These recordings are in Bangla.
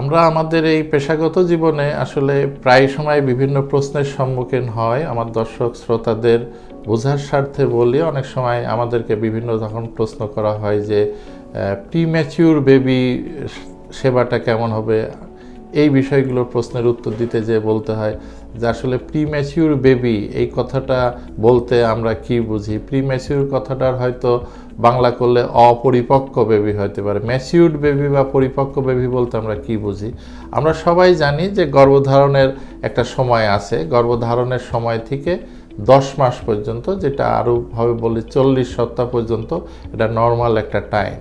আমরা আমাদের এই পেশাগত জীবনে আসলে প্রায় সময় বিভিন্ন প্রশ্নের সম্মুখীন হয়, আমার দর্শক শ্রোতাদের বোঝার স্বার্থে বলি। অনেক সময় আমাদেরকে বিভিন্ন তখন প্রশ্ন করা হয় যে প্রিম্যাচিউর বেবি সেবাটা কেমন হবে? এই বিষয়গুলোর প্রশ্নের উত্তর দিতে যে বলতে হয় যে, আসলে প্রিম্যাচিউর বেবি এই কথাটা বলতে আমরা কি বুঝি? প্রিম্যাচিউর কথাটার হয়তো বাংলা করলে অপরিপক্ক বেবি হতে পারে। ম্যাচিউর্ড বেবি বা পরিপক্ক বেবি বলতে আমরা কি বুঝি? আমরা সবাই জানি যে গর্ভধারণের একটা সময় আছে। গর্ভধারণের সময় থেকে দশ মাস পর্যন্ত, যেটা আরও আরোভাবে বলি চল্লিশ সপ্তাহ পর্যন্ত, এটা নর্মাল একটা টাইম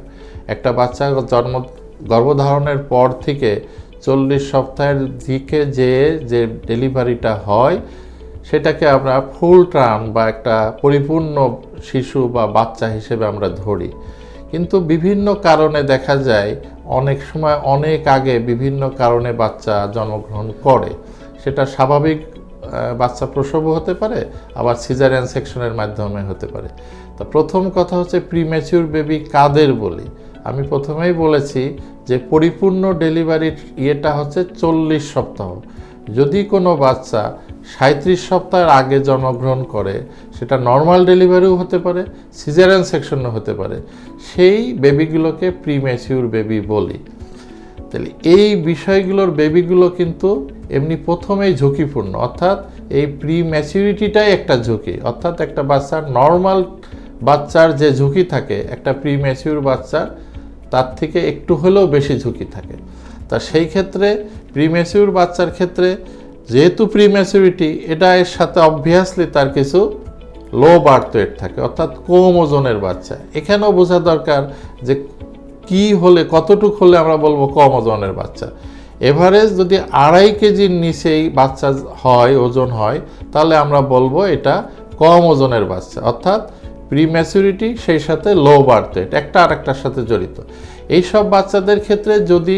একটা বাচ্চা জন্ম, গর্ভধারণের পর থেকে চল্লিশ সপ্তাহের দিকে যে যে ডেলিভারিটা হয় সেটাকে আমরা ফুল টার্ম বা একটা পরিপূর্ণ শিশু বা বাচ্চা হিসেবে আমরা ধরি। কিন্তু বিভিন্ন কারণে দেখা যায়, অনেক সময় অনেক আগে বিভিন্ন কারণে বাচ্চা জন্মগ্রহণ করে। সেটা স্বাভাবিক বাচ্চা প্রসব হতে পারে, আবার সিজারিয়ান সেকশনের মাধ্যমে হতে পারে। তা প্রথম কথা হচ্ছে প্রিম্যাচিউর বেবি কাদের বলি? আমি প্রথমেই বলেছি যে পরিপূর্ণ ডেলিভারির ইয়েটা হচ্ছে চল্লিশ সপ্তাহ। যদি কোনো বাচ্চা সাঁত্রিশ সপ্তাহের আগে জন্মগ্রহণ করে, সেটা নর্মাল ডেলিভারিও হতে পারে সিজারিয়ান সেকশনও হতে পারে। সেই বেবিগুলোকে প্রিম্যাচিউর বেবি বলি। তাহলে এই বিষয়গুলোর বেবিগুলো কিন্তু এমনি প্রথমেই ঝুঁকিপূর্ণ। অর্থাৎ এই প্রি ম্যাচিউরিটিটাই একটা ঝুঁকি। অর্থাৎ একটা বাচ্চার নর্মাল বাচ্চার যে ঝুঁকি থাকে, একটা প্রি ম্যাচিউর বাচ্চার, তার থেকে একটু হলেও বেশি ঝুঁকি থাকে। তা সেই ক্ষেত্রে প্রিমেসিউর বাচ্চার ক্ষেত্রে যেহেতু প্রিমেসিউরিটি এটা এর সাথে অবভিয়াসলি তার কিছু লো বার্থ ওয়েট থাকে, অর্থাৎ কম ওজনের বাচ্চা। এখানেও বোঝা দরকার যে কি হলে, কতটুক হলে আমরা বলব কম ওজনের বাচ্চা। এভারেজ যদি আড়াই কেজির নিচেই বাচ্চা হয়, ওজন হয়, তাহলে আমরা বলব এটা কম ওজনের বাচ্চা, অর্থাৎ প্রিম্যাচুরিটি সেই সাথে লো বার্থ ওয়েট একটা আরেকটার সাথে জড়িত। এইসব বাচ্চাদের ক্ষেত্রে যদি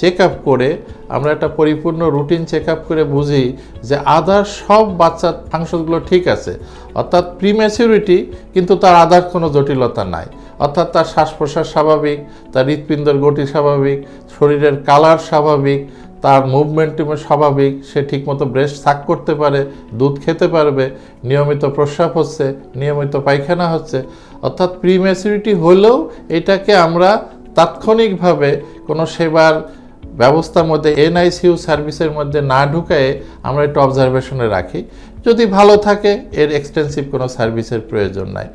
চেক আপ করে আমরা একটা পরিপূর্ণ রুটিন চেক আপ করে বুঝি যে আদার সব বাচ্চার ফাংশনগুলো ঠিক আছে। অর্থাৎ প্রিম্যাচুরিটি কিন্তু তার আদার কোনো জটিলতা নাই। অর্থাৎ তার শ্বাস প্রশ্বাস স্বাভাবিক, তার হৃৎপিণ্ডের গতি স্বাভাবিক, শরীরের কালার স্বাভাবিক, তার মুভমেন্ট স্বাভাবিক, সে ঠিকমতো ব্রেস্ট সাক করতে পারে, দুধ খেতে পারবে, নিয়মিত প্রস্রাব হচ্ছে, নিয়মিত পায়খানা হচ্ছে। অর্থাৎ প্রিম্যাচুরিটি হলেও এটাকে আমরা তাৎক্ষণিকভাবে কোনো সেবার ব্যবস্থার মধ্যে এনআইসিউ সার্ভিসের মধ্যে না ঢুকায়ে আমরা একটু অবজারভেশনে রাখি। যদি ভালো থাকে, এর এক্সটেন্সিভ কোনো সার্ভিসের প্রয়োজন নাই।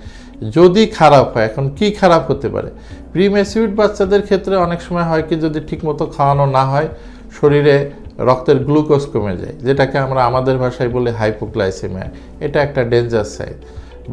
যদি খারাপ হয়, এখন কি খারাপ হতে পারে? প্রিমেসিউড বাচ্চাদের ক্ষেত্রে অনেক সময় হয় কি, যদি ঠিকমতো খাওয়ানো না হয়, শরীরে রক্তের গ্লুকোজ কমে যায়, যেটাকে আমরা আমাদের ভাষায় বলি হাইপোগ্লাইসেমিয়া এটা একটা ডেঞ্জার সাইড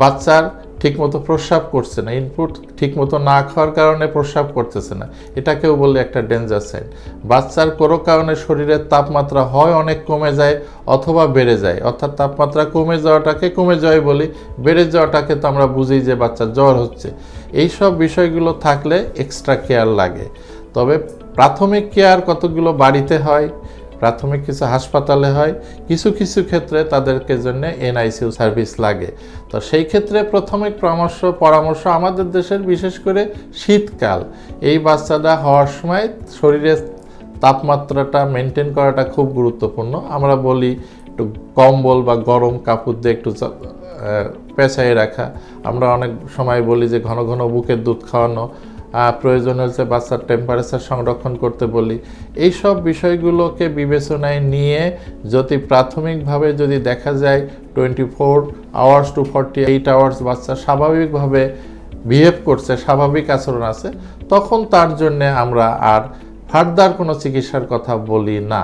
বাচ্চার ঠিকমতো প্রস্রাব করছে না ইনপুট ঠিকমতো না খাওয়ার কারণে প্রস্রাব করতেছে না। এটাকেও বলে একটা ডেঞ্জার সাইন বাচ্চার কোনো কারণে শরীরের তাপমাত্রা হয় অনেক কমে যায় অথবা বেড়ে যায়। অর্থাৎ তাপমাত্রা কমে যাওয়াটাকে কমে যায় বলি, বেড়ে যাওয়াটাকে তো আমরা বুঝি যে বাচ্চার জ্বর হচ্ছে। এই সব বিষয়গুলো থাকলে এক্সট্রা কেয়ার লাগে। তবে প্রাথমিক কেয়ার কতগুলো বাড়িতে হয়? প্রাথমিক কিছু হাসপাতালে হয়, কিছু কিছু ক্ষেত্রে তাদেরকে জন্য এনআইসিউ সার্ভিস লাগে। তো সেই ক্ষেত্রে প্রাথমিক পরামর্শ পরামর্শ আমাদের দেশের, বিশেষ করে শীতকাল। এই বাচ্চাটা হওয়ার সময় শরীরের তাপমাত্রাটা মেনটেন করাটা খুব গুরুত্বপূর্ণ। আমরা বলি একটু কম্বল বা গরম কাপড় দিয়ে একটু পেঁচাই রাখা। আমরা অনেক সময় বলি যে ঘন ঘন বুকের দুধ খাওয়ানো। প্রয়োজন হয়েছে বাচ্চার টেম্পারেচার সংরক্ষণ করতে বলি। এই সব বিষয়গুলোকে বিবেচনায় নিয়ে যদি প্রাথমিকভাবে যদি দেখা যায় twenty four hours to forty eight hours বাচ্চা স্বাভাবিকভাবে বিহেভ করছে, স্বাভাবিক আচরণ আছে, তখন তার জন্যে আমরা আর ফার্দার কোনো চিকিৎসার কথা বলি না।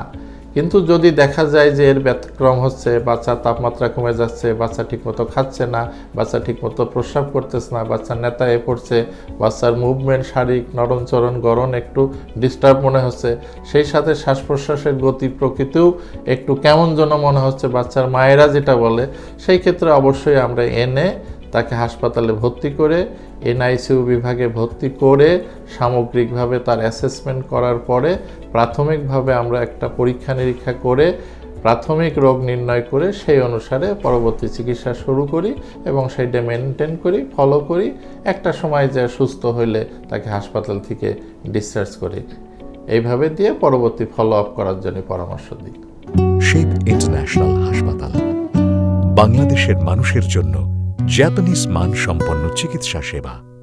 কিন্তু যদি দেখা যায় যে এর ব্যতিক্রম হচ্ছে বাচ্চার তাপমাত্রা কমে যাচ্ছে, বাচ্চা ঠিকমতো খাচ্ছে না, বাচ্চা ঠিকমতো প্রস্রাব করতেছে না, বাচ্চার নেতা নেতায় পড়ছে, বাচ্চার মুভমেন্ট শারীরিক নরমচরণ গরম একটু ডিস্টার্ব মনে হচ্ছে, সেই সাথে শ্বাস প্রশ্বাসের গতি প্রকৃতিও একটু কেমন যেন মনে হচ্ছে বাচ্চার মায়েরা যেটা বলে, সেই ক্ষেত্রে অবশ্যই আমরা এনে তাকে হাসপাতালে ভর্তি করে এনআইসিউ বিভাগে ভর্তি করে সামগ্রিকভাবে তার অ্যাসেসমেন্ট করার পরে প্রাথমিকভাবে আমরা একটা পরীক্ষা নিরীক্ষা করে প্রাথমিক রোগ নির্ণয় করে সেই অনুসারে পরবর্তী চিকিৎসা শুরু করি এবং সেইটা মেনটেন করি ফলো করি। একটা সময় যে সুস্থ হইলে তাকে হাসপাতাল থেকে ডিসচার্জ করি। এইভাবে দিয়ে পরবর্তী ফলো আপ করার জন্য পরামর্শ দিই। শেপ ইন্টারন্যাশনাল হাসপাতাল বাংলাদেশের মানুষের জন্য জাপানিজ মানসম্পন্ন চিকিৎসা সেবা